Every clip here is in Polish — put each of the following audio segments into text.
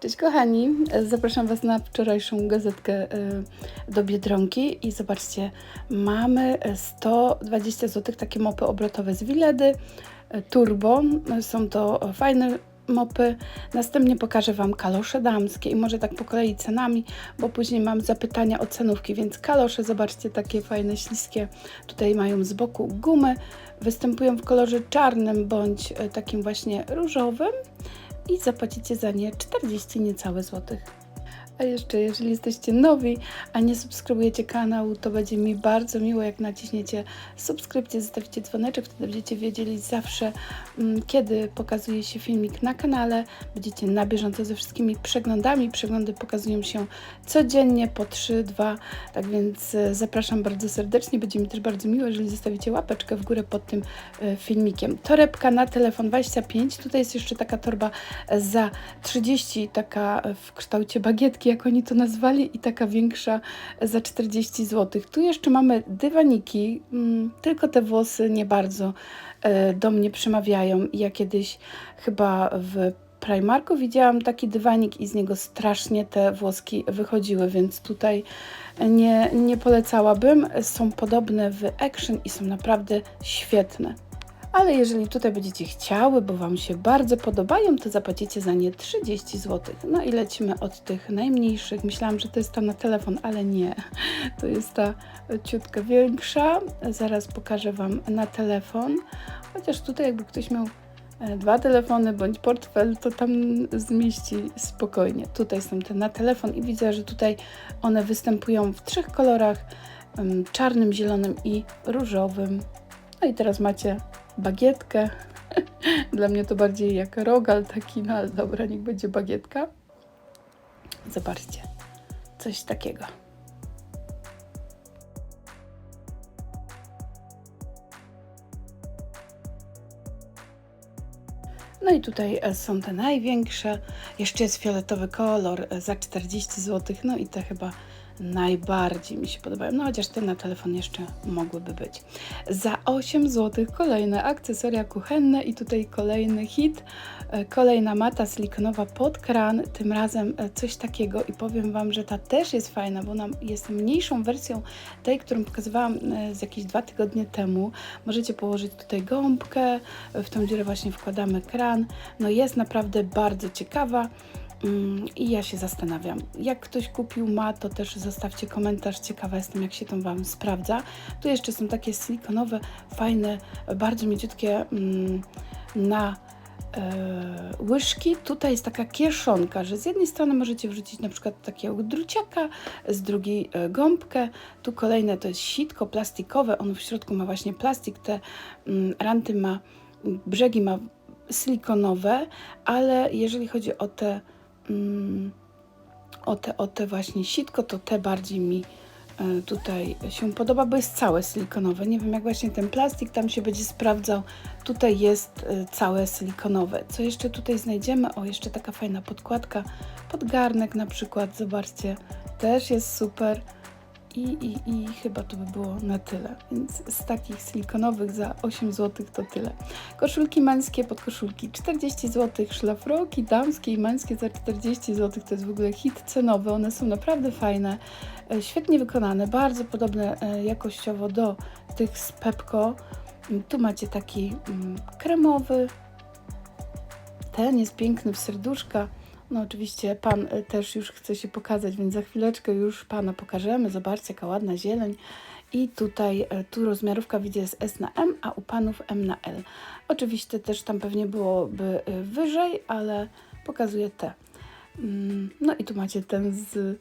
Cześć kochani, zapraszam Was na wczorajszą gazetkę y, do Biedronki. I zobaczcie, mamy 120 zł takie mopy obrotowe z Wiledy, y, turbo, są to fajne mopy. Następnie pokażę Wam kalosze damskie i może tak po kolei cenami, bo później mam zapytania o cenówki, więc kalosze, zobaczcie, takie fajne, śliskie, tutaj mają z boku gumy, występują w kolorze czarnym bądź y, takim właśnie różowym i zapłacicie za nie 40 niecałe złotych. A jeszcze, jeżeli jesteście nowi, a nie subskrybujecie kanału, to będzie mi bardzo miło, jak naciśniecie subskrypcję, zostawicie dzwoneczek, wtedy będziecie wiedzieli zawsze, mm, kiedy pokazuje się filmik na kanale. Będziecie na bieżąco ze wszystkimi przeglądami. Przeglądy pokazują się codziennie po 3-2, tak więc e, zapraszam bardzo serdecznie. Będzie mi też bardzo miło, jeżeli zostawicie łapeczkę w górę pod tym e, filmikiem. Torebka na telefon 25. Tutaj jest jeszcze taka torba za 30, taka w kształcie bagietki, jak oni to nazwali, i taka większa za 40 zł. Tu jeszcze mamy dywaniki, mm, tylko te włosy nie bardzo e, do mnie przemawiają. Ja kiedyś chyba w Primarku widziałam taki dywanik i z niego strasznie te włoski wychodziły, więc tutaj nie, nie polecałabym. Są podobne w Action i są naprawdę świetne. Ale jeżeli tutaj będziecie chciały, bo Wam się bardzo podobają, to zapłacicie za nie 30 zł. No i lecimy od tych najmniejszych. Myślałam, że to jest ta na telefon, ale nie. To jest ta ciutka większa. Zaraz pokażę Wam na telefon. Chociaż tutaj jakby ktoś miał e, dwa telefony bądź portfel, to tam zmieści spokojnie. Tutaj są te na telefon i widzę, że tutaj one występują w trzech kolorach. Czarnym, zielonym i różowym. No i teraz macie bagietkę. Dla mnie to bardziej jak rogal taki, no ale dobra, niech będzie bagietka. Zobaczcie, coś takiego. No i tutaj e, są te największe. Jeszcze jest fioletowy kolor e, za 40 zł. No i te chyba najbardziej mi się podobają. No chociaż te na telefon jeszcze mogłyby być. Za 8 zł kolejne akcesoria kuchenne i tutaj kolejny hit. E, Kolejna mata silikonowa pod kran, tym razem e, coś takiego i powiem Wam, że ta też jest fajna, bo ona jest mniejszą wersją tej, którą pokazywałam e, z jakieś dwa tygodnie temu. Możecie położyć tutaj gąbkę, w tą dziurę właśnie wkładamy kran. No jest naprawdę bardzo ciekawa. Mm, I ja się zastanawiam, jak ktoś kupił ma, to też zostawcie komentarz. Ciekawa jestem, jak się to Wam sprawdza. Tu jeszcze są takie silikonowe, fajne, bardzo mięciutkie mm, na e, łyżki. Tutaj jest taka kieszonka, że z jednej strony możecie wrzucić na przykład takiego druciaka, z drugiej e, gąbkę. Tu kolejne to jest sitko plastikowe, ono w środku ma właśnie plastik, te mm, ranty ma, brzegi ma silikonowe, ale jeżeli chodzi o te o te, o te właśnie sitko, to te bardziej mi e, tutaj się podoba, bo jest całe silikonowe. Nie wiem, jak właśnie ten plastik tam się będzie sprawdzał. Tutaj jest e, całe silikonowe. Co jeszcze tutaj znajdziemy? O, jeszcze taka fajna podkładka pod garnek na przykład. Zobaczcie, też jest super. I, i, I chyba to by było na tyle. Więc z takich silikonowych za 8 zł to tyle. Koszulki męskie, podkoszulki 40 zł, szlafroki damskie i męskie za 40 zł. To jest w ogóle hit cenowy. One są naprawdę fajne, e, świetnie wykonane, bardzo podobne e, jakościowo do tych z Pepko. Mm, Tu macie taki mm, kremowy. Ten jest piękny w serduszka. No oczywiście pan y, też już chce się pokazać, więc za chwileczkę już pana pokażemy. Zobaczcie, jaka ładna zieleń. I tutaj, y, tu rozmiarówka widzę jest S na M, a u panów M na L. Oczywiście też tam pewnie byłoby y, wyżej, ale pokazuję te. Mm, No i tu macie ten z,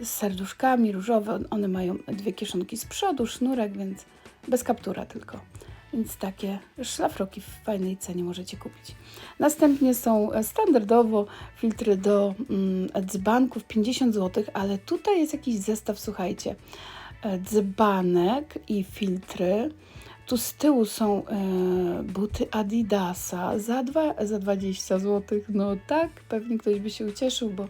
z serduszkami różowe. One mają dwie kieszonki z przodu, sznurek, więc bez kaptura tylko. Więc takie szlafroki w fajnej cenie możecie kupić. Następnie są e, standardowo filtry do mm, dzbanków 50 zł, ale tutaj jest jakiś zestaw, słuchajcie. E, Dzbanek i filtry. Tu z tyłu są e, buty Adidasa za, dwa, za 20 zł. No tak, pewnie ktoś by się ucieszył, bo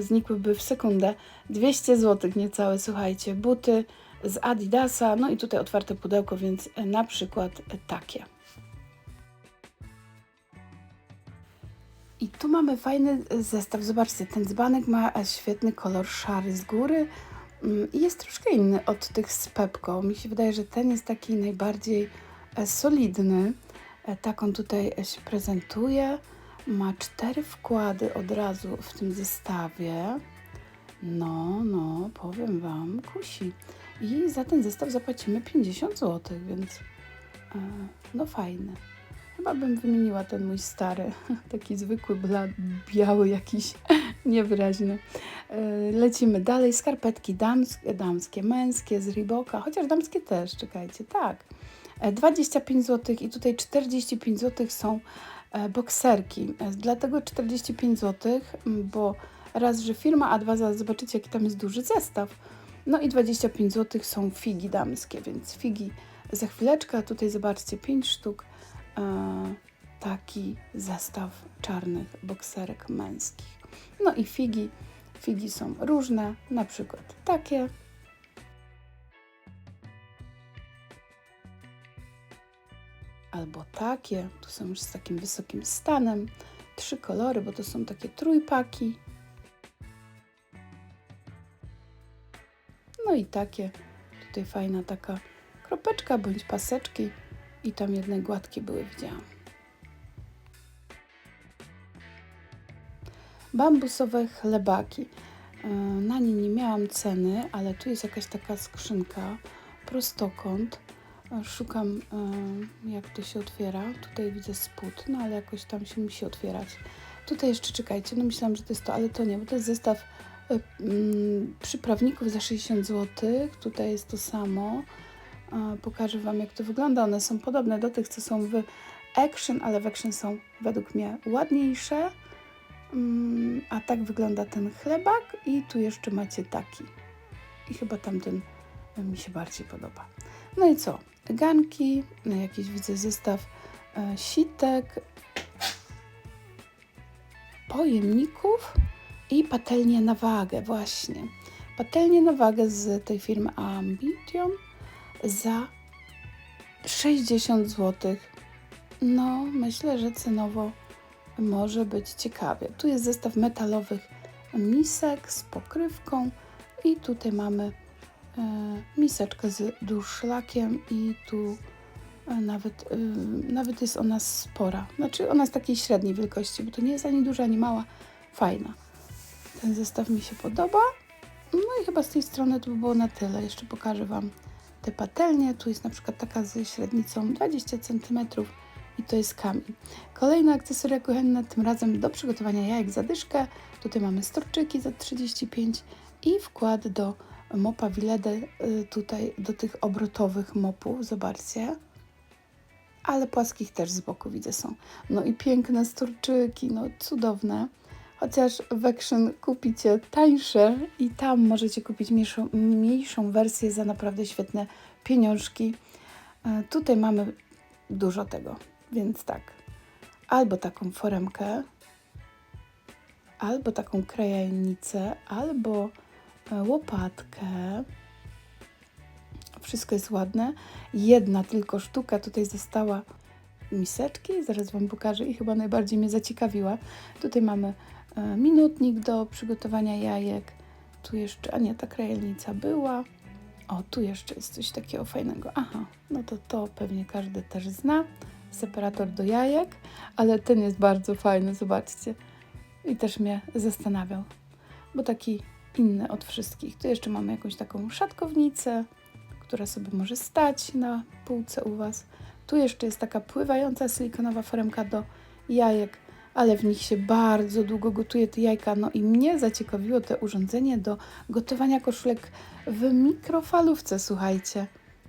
znikłyby w sekundę. 200 zł niecałe, słuchajcie. Buty z Adidasa, no i tutaj otwarte pudełko, więc na przykład takie. I tu mamy fajny zestaw. Zobaczcie, ten dzbanek ma świetny kolor szary z góry mm, i jest troszkę inny od tych z Pepko. Mi się wydaje, że ten jest taki najbardziej e, solidny. E, Tak on tutaj się prezentuje. Ma cztery wkłady od razu w tym zestawie. No, no, powiem Wam, kusi. I za ten zestaw zapłacimy 50 zł, więc e, no fajny. Chyba bym wymieniła ten mój stary, taki zwykły, bla, biały jakiś, niewyraźny. E, Lecimy dalej, skarpetki damskie, damskie, męskie z Reeboka, chociaż damskie też, czekajcie, tak. E, 25 zł i tutaj 45 zł są e, bokserki. E, Dlatego 45 zł, bo raz, że firma, a dwa, zaraz zobaczycie jaki tam jest duży zestaw. No i 25 zł są figi damskie, więc figi za chwileczkę, tutaj zobaczcie 5 sztuk e, taki zestaw czarnych bokserek męskich. No i figi, figi są różne, na przykład takie. Albo takie, tu są już z takim wysokim stanem. Trzy kolory, bo to są takie trójpaki. No i takie, tutaj fajna taka kropeczka bądź paseczki i tam jedne gładkie były, widziałam. Bambusowe chlebaki. E, Na nie nie miałam ceny, ale tu jest jakaś taka skrzynka, prostokąt. E, Szukam, e, jak to się otwiera. Tutaj widzę spód, no ale jakoś tam się musi otwierać. Tutaj jeszcze czekajcie, no myślałam, że to jest to, ale to nie, bo to jest zestaw przyprawników za 60 zł. Tutaj jest to samo. Pokażę Wam, jak to wygląda. One są podobne do tych, co są w Action, ale w Action są według mnie ładniejsze. Mm, A tak wygląda ten chlebak i tu jeszcze macie taki. I chyba tamten mi się bardziej podoba. No i co? Ganki, jakiś widzę zestaw e, sitek, pojemników i patelnie na wagę, właśnie. Patelnie na wagę z tej firmy Ambition za 60 zł. No, myślę, że cenowo może być ciekawie. Tu jest zestaw metalowych misek z pokrywką i tutaj mamy e, miseczkę z durszlakiem i tu e, nawet, e, nawet jest ona spora. Znaczy ona jest takiej średniej wielkości, bo to nie jest ani duża, ani mała. Fajna. Ten zestaw mi się podoba. No i chyba z tej strony to by było na tyle. Jeszcze pokażę Wam te patelnie. Tu jest na przykład taka ze średnicą 20 cm i to jest kamień. Kolejne akcesoria kuchenne, tym razem do przygotowania jajek zadyszkę. Tutaj mamy storczyki za 35 i wkład do mopa Willede, y, tutaj do tych obrotowych mopów, zobaczcie. Ale płaskich też z boku widzę są. No i piękne storczyki, no cudowne. Chociaż w Action kupicie tańsze i tam możecie kupić mniejszą, mniejszą wersję za naprawdę świetne pieniążki. E, Tutaj mamy dużo tego, więc tak. Albo taką foremkę, albo taką krajajnicę, albo e, łopatkę. Wszystko jest ładne. Jedna tylko sztuka tutaj została miseczki, zaraz Wam pokażę i chyba najbardziej mnie zaciekawiła. Tutaj mamy minutnik do przygotowania jajek. Tu jeszcze, a nie, ta krajelnica była. O, tu jeszcze jest coś takiego fajnego. Aha, no to to pewnie każdy też zna. Separator do jajek, ale ten jest bardzo fajny, zobaczcie. I też mnie zastanawiał, bo taki inny od wszystkich. Tu jeszcze mamy jakąś taką szatkownicę, która sobie może stać na półce u Was. Tu jeszcze jest taka pływająca silikonowa foremka do jajek, ale w nich się bardzo długo gotuje te jajka. No i mnie zaciekawiło to urządzenie do gotowania koszulek w mikrofalówce, słuchajcie.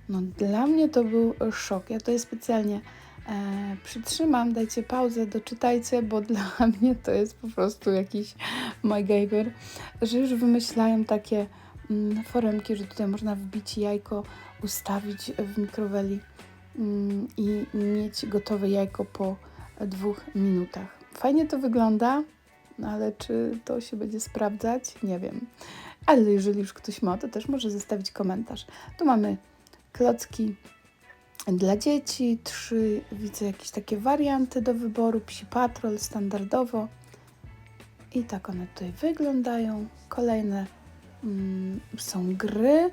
No dla mnie to był szok. Ja to je specjalnie e, przytrzymam, dajcie pauzę, doczytajcie, bo dla mnie to jest po prostu jakiś MacGyver, że już wymyślają takie mm, foremki, że tutaj można wbić jajko, ustawić w mikroweli mm, i mieć gotowe jajko po dwóch minutach. Fajnie to wygląda, no ale czy to się będzie sprawdzać? Nie wiem. Ale jeżeli już ktoś ma, to też może zostawić komentarz. Tu mamy klocki dla dzieci, trzy, widzę jakieś takie warianty do wyboru, psi patrol standardowo, I tak one tutaj wyglądają. Kolejne mm, są gry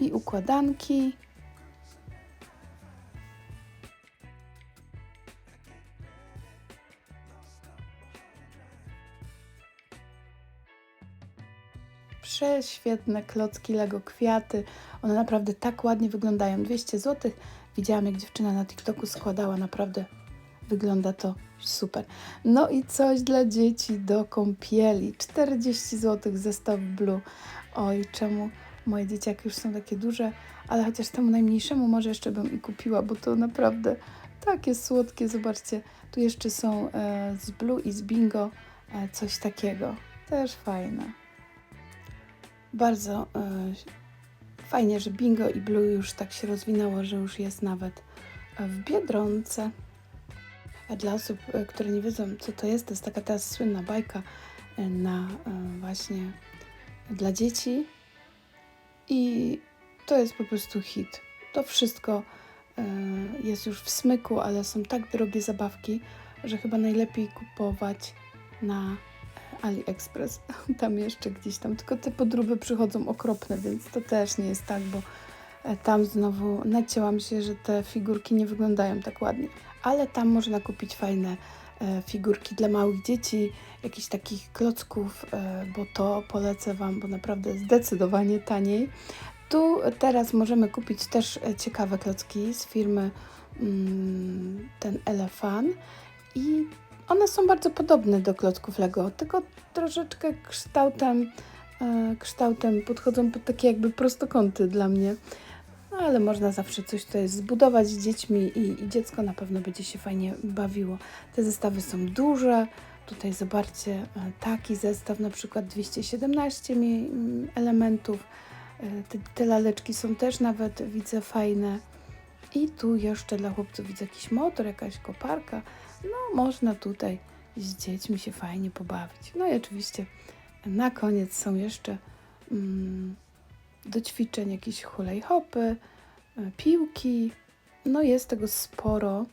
i układanki. Prześwietne klocki Lego kwiaty. One naprawdę tak ładnie wyglądają. 200 zł. Widziałam, jak dziewczyna na TikToku składała. Naprawdę wygląda to super. No i coś dla dzieci do kąpieli. 40 zł zestaw blue. Oj, czemu moje dzieciaki już są takie duże, ale chociaż temu najmniejszemu może jeszcze bym i kupiła, bo to naprawdę takie słodkie. Zobaczcie, tu jeszcze są e, z blue i z bingo e, coś takiego. Też fajne. Bardzo e, fajnie, że bingo i blue już tak się rozwinęło, że już jest nawet w Biedronce. A dla osób, e, które nie wiedzą, co to jest, to jest taka teraz słynna bajka e, na e, właśnie dla dzieci i to jest po prostu hit. To wszystko e, jest już w smyku, ale są tak drogie zabawki, że chyba najlepiej kupować na AliExpress. Tam jeszcze gdzieś tam, tylko te podróby przychodzą okropne, więc to też nie jest tak, bo e, tam znowu nacięłam się, że te figurki nie wyglądają tak ładnie. Ale tam można kupić fajne e, figurki dla małych dzieci, jakichś takich klocków, e, bo to polecę Wam, bo naprawdę zdecydowanie taniej. Tu teraz możemy kupić też ciekawe klocki z firmy mm, ten Elefan i one są bardzo podobne do klocków Lego, tylko troszeczkę kształtem, e, kształtem podchodzą pod takie jakby prostokąty dla mnie. No, ale można zawsze coś tutaj zbudować z dziećmi i, i dziecko na pewno będzie się fajnie bawiło. Te zestawy są duże. Tutaj zobaczcie, e, taki zestaw na przykład 217 mi- mm, elementów. E, Te, te laleczki są też nawet, widzę, fajne. I tu jeszcze dla chłopców widzę jakiś motor, jakaś koparka. No, można tutaj z dziećmi się fajnie pobawić. No i oczywiście na koniec są jeszcze mm, do ćwiczeń jakieś hulajhopy, e, piłki. No jest tego sporo.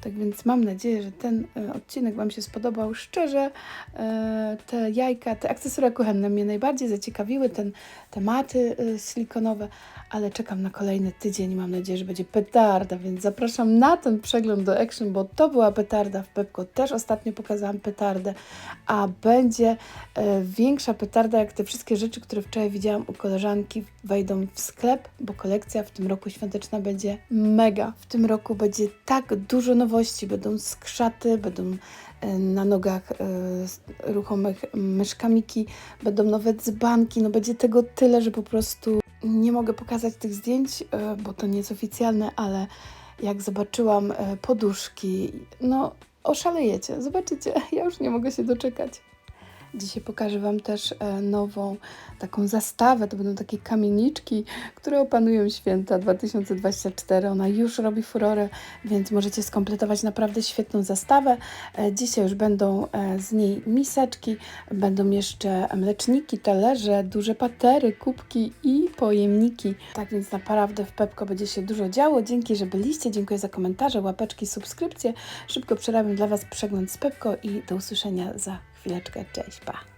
Tak więc mam nadzieję, że ten e, odcinek Wam się spodobał. Szczerze, e, te jajka, te akcesoria kuchenne mnie najbardziej zaciekawiły, ten tematy e, silikonowe, ale czekam na kolejny tydzień. Mam nadzieję, że będzie petarda, więc zapraszam na ten przegląd do Action, bo to była petarda w Pepko. Też ostatnio pokazałam petardę, a będzie większa petarda, jak te wszystkie rzeczy, które wczoraj widziałam u koleżanki, wejdą w sklep, bo kolekcja w tym roku świąteczna będzie mega. W tym roku będzie tak dużo nowości, będą skrzaty, będą e, na nogach e, ruchomych myszkamiki, będą nowe dzbanki, no będzie tego tyle, że po prostu nie mogę pokazać tych zdjęć, e, bo to nie jest oficjalne, ale jak zobaczyłam poduszki, no oszalejecie, zobaczycie, ja już nie mogę się doczekać. Dzisiaj pokażę Wam też e, nową taką zastawę. To będą takie kamieniczki, które opanują święta 2024. Ona już robi furorę, więc możecie skompletować naprawdę świetną zastawę. E, Dzisiaj już będą e, z niej miseczki, będą jeszcze mleczniki, talerze, duże patery, kubki i pojemniki. Tak więc naprawdę w Pepko będzie się dużo działo. Dzięki, że byliście. Dziękuję za komentarze, łapeczki, subskrypcje. Szybko przerabiam dla Was przegląd z Pepko i do usłyszenia za chwileczkę. Cześć, pa!